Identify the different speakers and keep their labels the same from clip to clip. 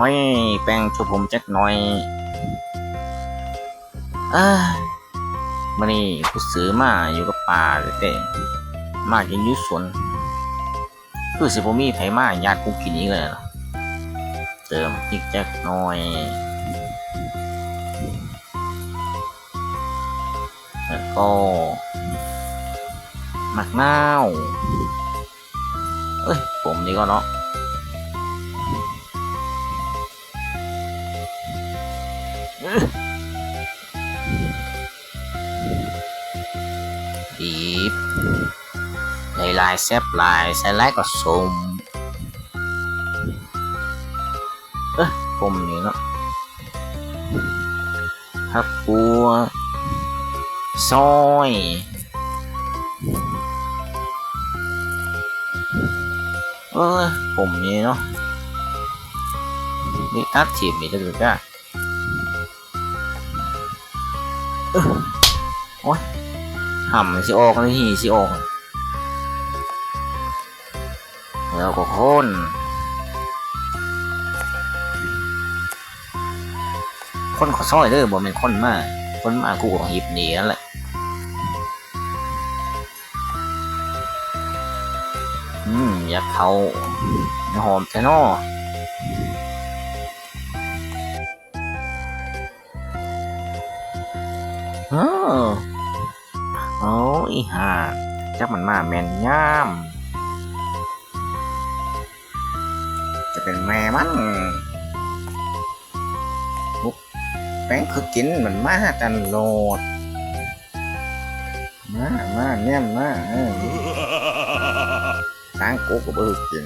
Speaker 1: ห้อยแป้งช่วยผมจักหน่อยอ่ามันนี่ผู้ซื้อมาอยู่กับป่าเลยแต่มากินยุสวนคือสิผมมีไผมาญาติกูกินอีกเลยเหรอเติมอีกจักหน่อยแล้วก็หมักนาวเอ้ยผมนี่ก็เนาะ บีบลายลายแซบลายใส่ลายก็สมเอ้ยผมนี่เโอ้ยห่ำสิออกนี่สิออกแล้วก็คนคนขอซอยเด้อบ่เป็นคนมากคนมากูของหยิบหนีนั่นแหละอืมอยากเขาหอมแท้นอ เออโอ้ยห่าจักมันมาแมนย่าม จะเป็นแม่มันบุกแป้งคือกินมันมาตลด มามาเนี่ยมาเออทางกูก็บ่กิน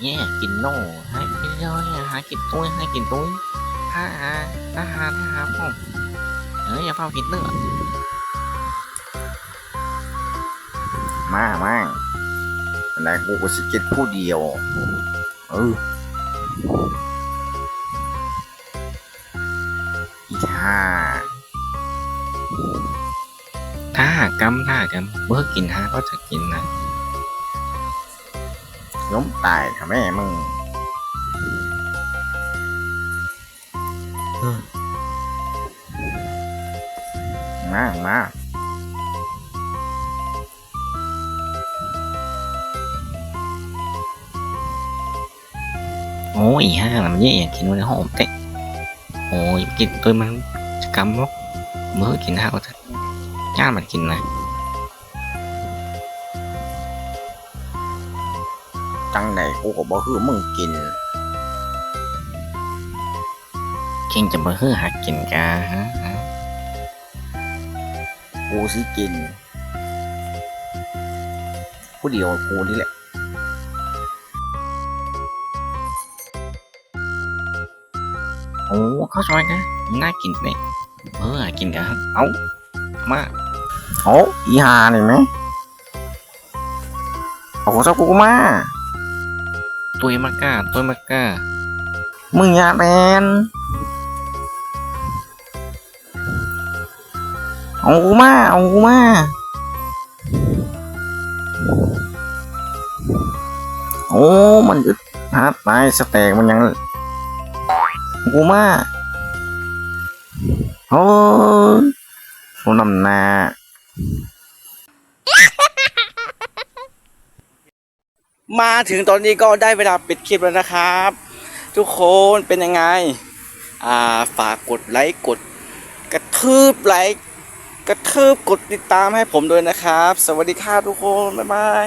Speaker 1: เนี่ยกินโน่ให้กินย่อยหากินตุ้ยให้กินตุ้ย ฮ่าฮ่าฮ่าฮ่าฮ่าพ่อเอ้ยอย่าเฝ้ากินเนื้อมามาอันไหนกูก็สิเกินผู้เดียว เอออีกห้าถ้ากำถ้ากำเมื่อกินห้าก็จะกินนะล้มตายค่ะแม่มึง มามาโอ้ยห้ามันเย่กินมันหอมเตะโอ้ยกินตัวมันจะกำลกเมื่อกินห้าก็จะย่ามันกินนะจังไหนกูก็บอกคือมึงกิน เก่งจะมาเฮือหักกินกาฮะกูสิกินผู้เดียวกูนี่แหละโอ้ข้าวซอยนะน่ากินเนี่ยเออกินกันเอามาโอ้อีหาหน่อยไหมเอาของเจ้ากูมาตุยมากล้าตุยมากล้ามึงอย่าแมน เอากูมา เอากูมา โอ้ มันอึดฮาร์ดตายสแต็กมันยังอากูมา โอ้ยโนำหนามาถึงตอนนี้ก็ได้เวลาปิดคลิปแล้วนะครับ ทุกคนเป็นยังไง อ่าฝากกดไลค์กดกระทืบไลค์ กระทืบกดติดตามให้ผมด้วยนะครับ สวัสดีครับทุกคน บ๊ายบาย